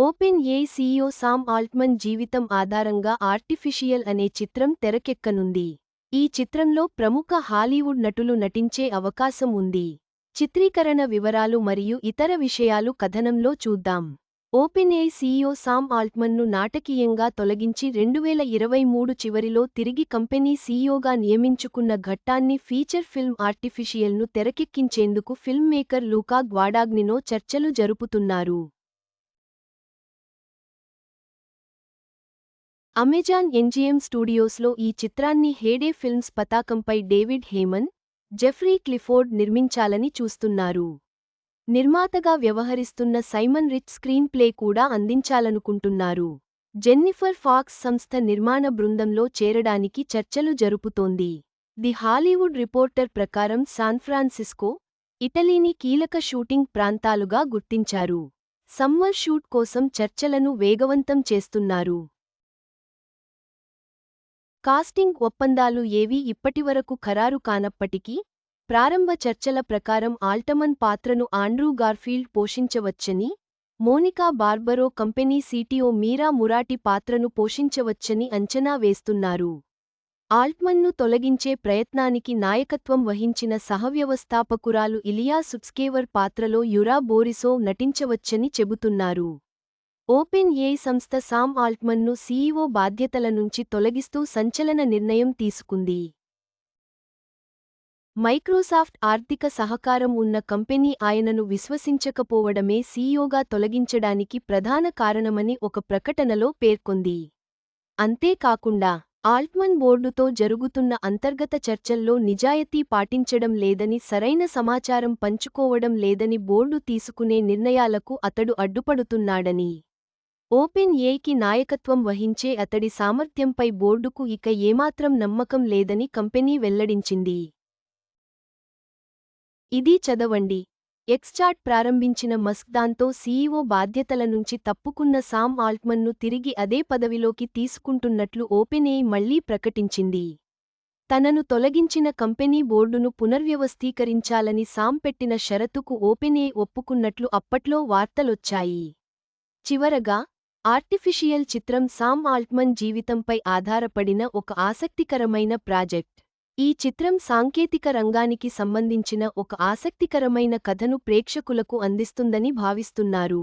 Open ఏ CEO Sam Altman జీవితం ఆధారంగా artificial అనే చిత్రం తెరకెక్కనుంది. ఈ చిత్రంలో ప్రముఖ హాలీవుడ్ నటులు నటించే అవకాశం ఉంది. చిత్రీకరణ వివరాలు మరియు ఇతర విషయాలు కథనంలో చూద్దాం. ఓపెన్ ఏ సీఈఓ సామ్ ఆల్ట్మన్ను నాటకీయంగా తొలగించి రెండువేల ఇరవై మూడు చివరిలో తిరిగి కంపెనీ సీఈఓగా నియమించుకున్న ఘట్టాన్ని ఫీచర్ ఫిల్మ్ ఆర్టిఫిషియల్ను తెరకెక్కించేందుకు ఫిల్మ్ మేకర్ లూకా గ్వాడాగ్నినో చర్చలు జరుపుతున్నారు. అమెజాన్ ఎంజిఎం స్టూడియోస్లో ఈ చిత్రాన్ని హేడే ఫిల్మ్స్ పతాకంపై డేవిడ్ హేమన్ జెఫ్రీ క్లిఫోర్డ్ నిర్మించాలని చూస్తున్నారు. నిర్మాతగా వ్యవహరిస్తున్న సైమన్ రిచ్ స్క్రీన్ ప్లే కూడా అందించాలనుకుంటున్నారు. జెన్నిఫర్ ఫాక్స్ సంస్థ నిర్మాణ బృందంలో చేరడానికి చర్చలు జరుపుతోంది. ది హాలీవుడ్ రిపోర్టర్ ప్రకారం శాన్ఫ్రాన్సిస్కో ఇటలీని కీలక షూటింగ్ ప్రాంతాలుగా గుర్తించారు. సమ్మర్ షూట్ కోసం చర్చలను వేగవంతం చేస్తున్నారు. కాస్టింగ్ ఒప్పందాలు ఏవీ ఇప్పటివరకు ఖరారు కానప్పటికీ ప్రారంభ చర్చల ప్రకారం ఆల్టమన్ పాత్రను Andrew Garfield పోషించవచ్చని Monica Barbaro company CTO Mira Murati పాత్రను పోషించవచ్చని అంచనా వేస్తున్నారు. ఆల్ట్మన్ను తొలగించే ప్రయత్నానికి నాయకత్వం వహించిన సహవ్యవస్థాపకురాలు ఇలియా సుట్స్కేవర్ పాత్రలో యురా బోరిసోవ్ నటించవచ్చని చెబుతున్నారు. ఓపెన్ ఏ సంస్థ సామ్ ఆల్ట్మన్ను సీఈఓ బాధ్యతల నుంచి తొలగిస్తూ సంచలన నిర్ణయం తీసుకుంది. మైక్రోసాఫ్ట్ ఆర్థిక సహకారం ఉన్న కంపెనీ ఆయనను విశ్వసించకపోవడమే సీఈఓగా తొలగించడానికి ప్రధాన కారణమని ఒక ప్రకటనలో పేర్కొంది. అంతేకాకుండా ఆల్ట్మన్ బోర్డుతో జరుగుతున్న అంతర్గత చర్చల్లో నిజాయతీ పాటించడం లేదని సరైన సమాచారం పంచుకోవడం లేదని బోర్డు తీసుకునే నిర్ణయాలకు అతడు అడ్డుపడుతున్నాడని ఓపెన్ ఏకి నాయకత్వం వహించే అతడి సామర్థ్యంపై బోర్డుకు ఇక ఏమాత్రం నమ్మకం లేదని కంపెనీ వెల్లడించింది. ఇది చదవండి. ఎక్స్చాట్ ప్రారంభించిన మస్క్ దాంతో సీఈఓ బాధ్యతల నుంచి తప్పుకున్న సామ్ ఆల్ట్మన్ను తిరిగి అదే పదవిలోకి తీసుకుంటున్నట్లు ఓపెన్ఏ మళ్ళీ ప్రకటించింది. తనను తొలగించిన కంపెనీ బోర్డును పునర్వ్యవస్థీకరించాలని సామ్ పెట్టిన షరతుకు ఓపెన్ఏ ఒప్పుకున్నట్లు అప్పట్లో వార్తలొచ్చాయి. చివరగా ఆర్టిఫిషియల్ చిత్రం సామ్ ఆల్ట్మన్ జీవితంపై ఆధారపడిన ఒక ఆసక్తికరమైన ప్రాజెక్ట్. ఈ చిత్రం సాంకేతిక రంగానికి సంబంధించిన ఒక ఆసక్తికరమైన కథను ప్రేక్షకులకు అందిస్తుందని భావిస్తున్నారు.